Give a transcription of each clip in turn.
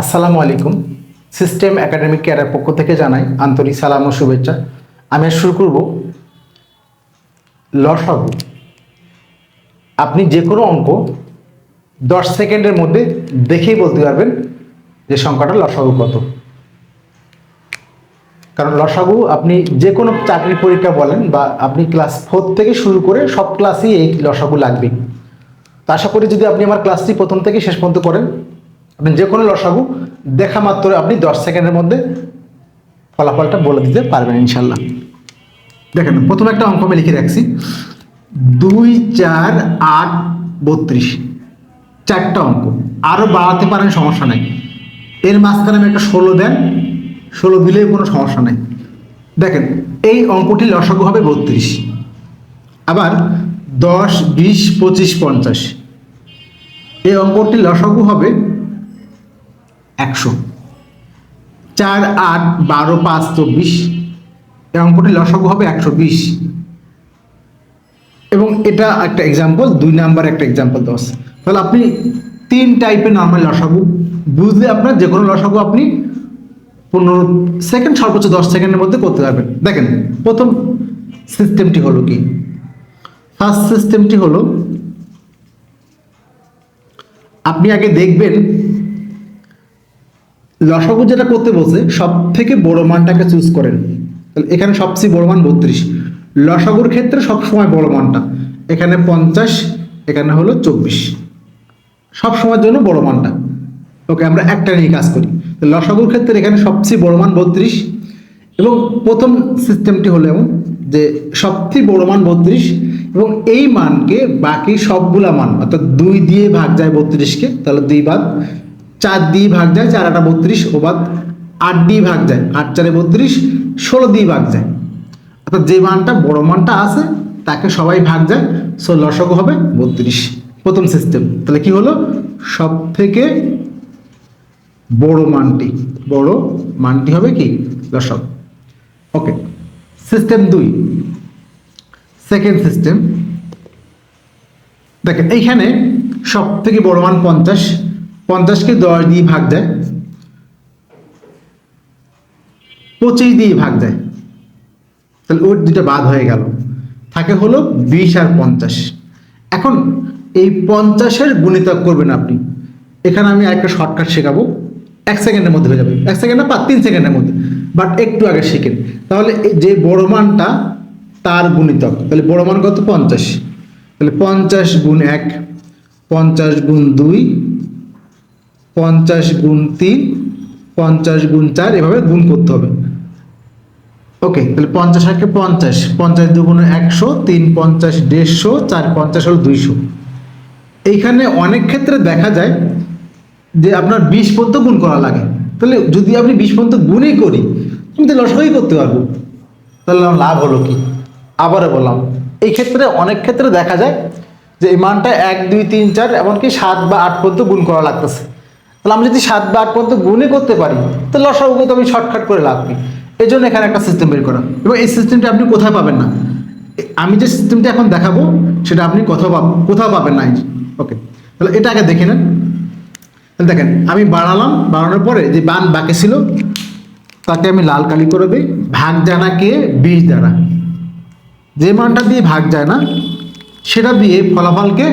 আসসালামু আলাইকুম। System academic কেয়ারের পক্ষ থেকে জানাই আন্তরিক সালাম ও শুভেচ্ছা। আমি শুরু করব লসাগু আপনি যে কোনো অঙ্ক দশ সেকেন্ডের মধ্যে দেখেই বলতে পারবেন যে সংখ্যাটা লসাগু কত। কারণ লসাগু আপনি যে কোনো চাকরির পরীক্ষা বলেন বা আপনি ক্লাস ফোর থেকে শুরু করে সব ক্লাসেই এই লসাগু লাগবে তো আশা করি যদি আপনি আমার ক্লাসটি প্রথম থেকে শেষ পর্যন্ত করেন আপনি যে কোনো লসাগু, দেখা মাত্র আপনি দশ সেকেন্ডের মধ্যে ফলাফলটা বলে দিতে পারবেন ইনশাল্লাহ। দেখেন, প্রথম একটা অঙ্ক আমি লিখে রাখছি। দুই, চার, আট, বত্রিশ। চারটা অঙ্ক। আরও বাড়াতে পারেন, সমস্যা নাই। এর মাঝখানে আমি একটা ষোলো দেন। ষোলো দিলেও কোনো সমস্যা নাই। দেখেন, এই অঙ্কটি লসাগু হবে বত্রিশ। আবার দশ, বিশ, পঁচিশ, পঞ্চাশ। এই অঙ্কটি লসাগু হবে একশো। চার আট বারো পাঁচ চব্বিশ। এই অঙ্কটি লসাগু হবে একশো বিশ। এবং এটা একটা এক্সাম্পল দুই নাম্বার একটা এক্সাম্পল দশ তাহলে আপনি তিন টাইপের নর্মাল লসাগু, বুঝলে আপনার যে কোনো লসাগু আপনি পনেরো সেকেন্ড সর্বোচ্চ দশ সেকেন্ডের মধ্যে করতে পারবেন। দেখেন, প্রথম সিস্টেমটি হলো কি? ফার্স্ট সিস্টেমটি হলো, আপনি আগে দেখবেন লসাগু যেটা করতে বসে সব থেকে বড় মানটাকে চুজ করেন। এখানে সবচেয়ে বড় মান বত্রিশ। লসাগুর ক্ষেত্রে সবসময় বড় মানটা। এখানে পঞ্চাশ, এখানে হলো চব্বিশ। সব সময়ের জন্য বড় মানটা। ওকে, আমরা একটা নিয়ে কাজ করি। লসাগুর ক্ষেত্রে এখানে সবচেয়ে বড় মান বত্রিশ। এবং প্রথম সিস্টেমটি হলো এমন যে সবচেয়ে বড় মান বত্রিশ এবং এই মানকে বাকি সবগুলা মান, অর্থাৎ দুই দিয়ে ভাগ যায় বত্রিশকে, তাহলে দুই বাদ চার দিয়ে ভাগ যায়, চার আটা বত্রিশ, ও বাদ আট দিয়ে ভাগ যায়। আট চারে বত্রিশ, ষোলো দিয়ে ভাগ যায়। অর্থাৎ যে মানটা, বড় মানটা আছে, তাকে সবাই ভাগ যায় সো লসক হবে, বত্রিশ। প্রথম সিস্টেম তাহলে কি হলো? সব থেকে বড় মানটি। বড় মানটি হবে কি? লসক ওকে সিস্টেম দুই। সেকেন্ড সিস্টেম দেখেন, এইখানে সব থেকে বড় মান পঞ্চাশ। পঞ্চাশকে দশ দিয়ে ভাগ যায় পঁচিশ দিয়ে ভাগ যায় তাহলে ওর দুটা বাদ হয়ে গেল। থাকে হলো বিশ আর পঞ্চাশ। এখন এই পঞ্চাশের গুণিতক করবেন আপনি। এখানে আমি একটা শর্টকাট শেখাবো। এক সেকেন্ডের মধ্যে হয়ে যাবে। এক সেকেন্ড না তিন সেকেন্ডের মধ্যে। বাট একটু আগে শিখেন। তাহলে যে বড় মানটা, তার গুণিতক। তাহলে বড় মান কত? পঞ্চাশ। তাহলে পঞ্চাশ গুণ এক, পঞ্চাশ গুণ দুই পঞ্চাশ গুণ তিন, পঞ্চাশ গুণ চার, এভাবে গুণ করতে হবে। ওকে তাহলে পঞ্চাশ একে পঞ্চাশ পঞ্চাশ দুগুণ একশো, তিন পঞ্চাশ দেড়শো, চার পঞ্চাশ হলো দুইশো। এইখানে অনেক ক্ষেত্রে দেখা যায় যে আপনার বিশ পর্যন্ত গুণ করা লাগে। তাহলে যদি আপনি বিশ পর্যন্ত গুণই করি আমি তো লসই করতে পারব। তাহলে আমার লাভ হলো কি? আবারও বললাম, এই ক্ষেত্রে অনেক ক্ষেত্রে দেখা যায় যে এই মানটা এক, দুই, তিন, চার, এমনকি সাত বা আট পর্যন্ত গুণ করা লাগতেছে। তাহলে আমি যদি সাত বা আট পর্যন্ত গুণই করতে পারি, তাহলে লসাগুকে তো আমি শর্টকাট করে নেই। এই জন্য এখানে একটা সিস্টেম বের করা। এবং এই সিস্টেমটা আপনি কোথায় পাবেন না? আমি যে সিস্টেমটা এখন দেখাবো, সেটা আপনি কোথাও পাব কোথাও পাবেন না ওকে তাহলে এটা আগে দেখে নেন। দেখেন, আমি বাড়ালাম, বাড়ানোর পরে যে বান বাকি ছিল, তাকে আমি লাল কালি করে দিই। ভাগ জানা কে? বিশ দ্বারা যে মানটা দিয়ে ভাগ যায় না, সেটা দিয়ে ফলাফলকে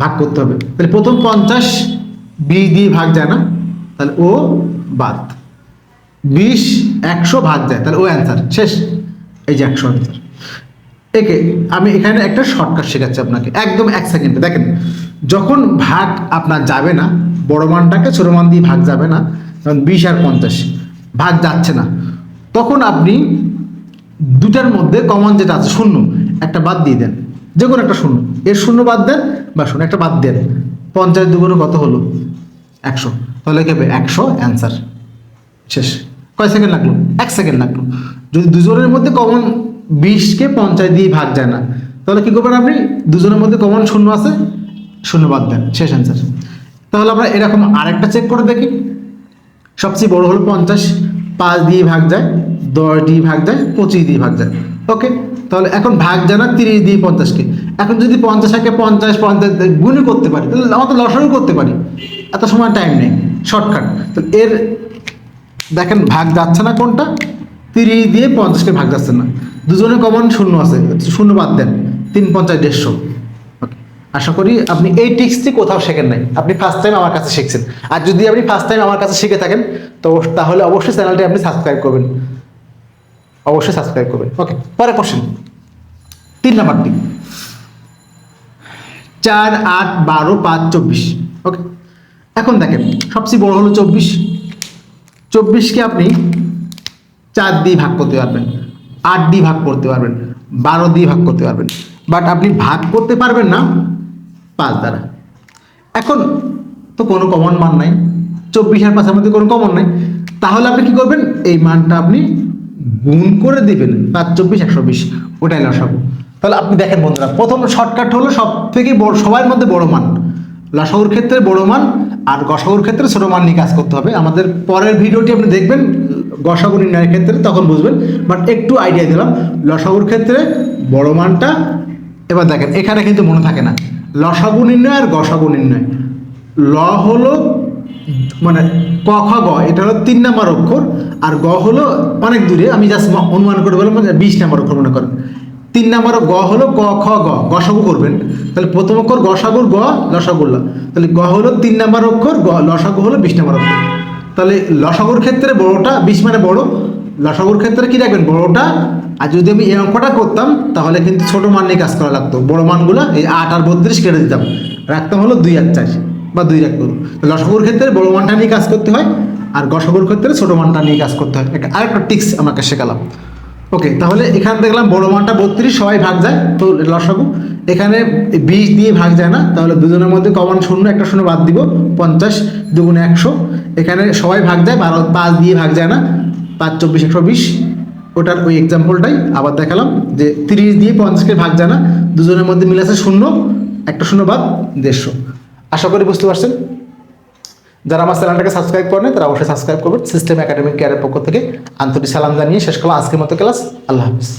ভাগ করতে হবে। তাহলে প্রথম পঞ্চাশ বিশ দিয়ে ভাগ যায় না, তাহলে ও বাদ। বিশ, একশো ভাগ যায়, তাহলে ও অ্যান্সার শেষ। এই যে একশো অ্যান্সার একে, আমি এখানে একটা শর্টকাট শেখাচ্ছি আপনাকে, একদম এক সেকেন্ডে দেখেন, যখন ভাগ আপনার যাবে না, বড় মানটাকে ছোট মান দিয়ে ভাগ যাবে না, যেমন বিশ আর পঞ্চাশ, ভাগ যাচ্ছে না। তখন আপনি দুটার মধ্যে কমন যেটা আছে, শূন্য, একটা বাদ দিয়ে দেন। যে কোনো একটা শূন্য। এর শূন্য বাদ দেন বা শূন্য, একটা বাদ দেন। পঞ্চাশ দুগুণ কত হলো? একশো। তাহলে কি হবে? একশো অ্যান্সার শেষ। কয় সেকেন্ড লাগল? এক সেকেন্ড লাগল। যদি দুজনের মধ্যে কমন বিশকে পঞ্চাশ দিয়ে ভাগ যায় না, তাহলে কী করবেন আপনি? দুজনের মধ্যে কমন শূন্য আছে, শূন্য বাদ দেন। শেষ অ্যান্সার তাহলে আমরা এরকম আরেকটা চেক করে দেখি। সবচেয়ে বড় হলো পঞ্চাশ। পাঁচ দিয়ে ভাগ যায়, দশ দিয়ে ভাগ যায়, পঁচিশ দিয়ে ভাগ যায়। ওকে তাহলে এখন ভাগ জানা তিরিশ দিয়ে পঞ্চাশকে। এখন যদি পঞ্চাশ একে পঞ্চাশ পঞ্চাশ গুণে করতে পারি, তাহলে আমরা তো লসারও করতে পারি। এত সময় টাইম নেই শর্টকাট তো এর, দেখেন ভাগ যাচ্ছে না কোনটা? তিরিশ দিয়ে পঞ্চাশকে ভাগ যাচ্ছে না। দুজনে কমন শূন্য আছে, শূন্য বাদ দেন, তিন পঞ্চাশ দেড়শো. আশা করি আপনি এই টিক্সটি কোথাও শেখেন নাই। আপনি ফার্স্ট টাইম আমার কাছে শিখছেন। আর যদি আপনি ফার্স্ট টাইম আমার কাছে শিখে থাকেন, তো তাহলে অবশ্যই চ্যানেলটি আপনি সাবস্ক্রাইব করবেন। অবশ্যই সাবস্ক্রাইব করবেন। ওকে পরে কোশ্চেন তিন নাম্বারটি চার আট বারো পাঁচ চব্বিশ। ওকে এখন দেখেন, সবচেয়ে বড় হলো চব্বিশ। চব্বিশকে আপনি চার দিয়ে ভাগ করতে পারবেন, আট দিয়ে ভাগ করতে পারবেন, বারো দিয়ে ভাগ করতে পারবেন। বাট আপনি ভাগ করতে পারবেন না, পাঁচ দ্বারা। এখন তো কোনো কমন মান নাই, চব্বিশ আর পাঁচের মধ্যে কোনো কমন নাই। তাহলে আপনি কি করবেন? এই মানটা আপনি গুণ করে দিবেন পাঁচ, চব্বিশ, একশো বিশ, ওটাই লসাগু তাহলে আপনি দেখেন বন্ধুরা, প্রথম শর্টকাট হলো সব থেকে বড়, সবার মধ্যে বড় মান। লসাগুর ক্ষেত্রে বড় মান আর গসাগুর ক্ষেত্রে ছোট মান নিয়ে কাজ করতে হবে। আমাদের পরের ভিডিওটি আপনি দেখবেন, গসাগু নির্ণয়ের ক্ষেত্রে, তখন বুঝবেন। বাট একটু আইডিয়া দিলাম, লসাগুর ক্ষেত্রে বড় মানটা, এবার দেখেন, এখানে কিন্তু মনে থাকে না। লসাগু নির্ণয় আর গসাগু নির্ণয়। ল হলো মানে ক, খ, গ, এটা হলো তিন নাম্বার অক্ষর, আর গ হলো অনেক দূরে, আমি জাস্ট অনুমান করে বললাম বিশ নাম্বার অক্ষর মনে করেন। তিন নাম্বার গ হলো ক, খ, গ, গসাগু করবেন। তাহলে প্রথম অক্ষর গসাগুর গ, লসাগুল্লা। তাহলে গ হলো তিন নাম্বার অক্ষর, গ, লসাগু হলো বিশ নাম্বার অক্ষর। তাহলে লসাগুর ক্ষেত্রে বড়টা, বিশ মানে বড়। লসাগুর ক্ষেত্রে কি রাখবেন বড়টা, আর যদি আমি এই অঙ্কটা করতাম, তাহলে কিন্তু ছোট মান নিয়ে কাজ করা লাগতো। বড় মানগুলো এই আট আর বত্রিশ কেটে দিতাম। রাখতাম হলো দুই আর চার। বা দুই রাখ করুন লসাগুর ক্ষেত্রে বড় মানটা নিয়ে কাজ করতে হয়, আর গসাগুর ক্ষেত্রে ছোট মানটা নিয়ে কাজ করতে হয়। একটা আরেকটা টিক্স আমাকে শেখালাম। ওকে, তাহলে এখানে দেখলাম বড় মানটা বত্রিশ, সবাই ভাগ যায়। তো লসাগু, এখানে বিশ দিয়ে ভাগ যায় না, তাহলে দুজনের মধ্যে কমন শূন্য, একটা শূন্য বাদ দিব, পঞ্চাশ দুগুণে একশো। এখানে সবাই ভাগ যায়, বারো, পাঁচ দিয়ে ভাগ যায় না, পাঁচ, চব্বিশ, একশো বিশ। ওটার ওই এক্সাম্পলটাই আবার দেখালাম, যে তিরিশ দিয়ে পঞ্চাশকে ভাগ যায় না, দুজনের মধ্যে মিলে আছে শূন্য, একটা শূন্য বাদ দেড়শো। আশা করি বুঝতে পারছেন। যারা আমার চ্যানেলটাকে সাবস্ক্রাইব করেন তারা অবশ্যই সাবস্ক্রাইব করবেন। সিস্টেম একাডেমিক কেয়ারের পক্ষ থেকে আন্তরিক সালাম জানিয়ে শেষ করলাম আজকের মতো ক্লাস। আল্লাহ হাফিজ।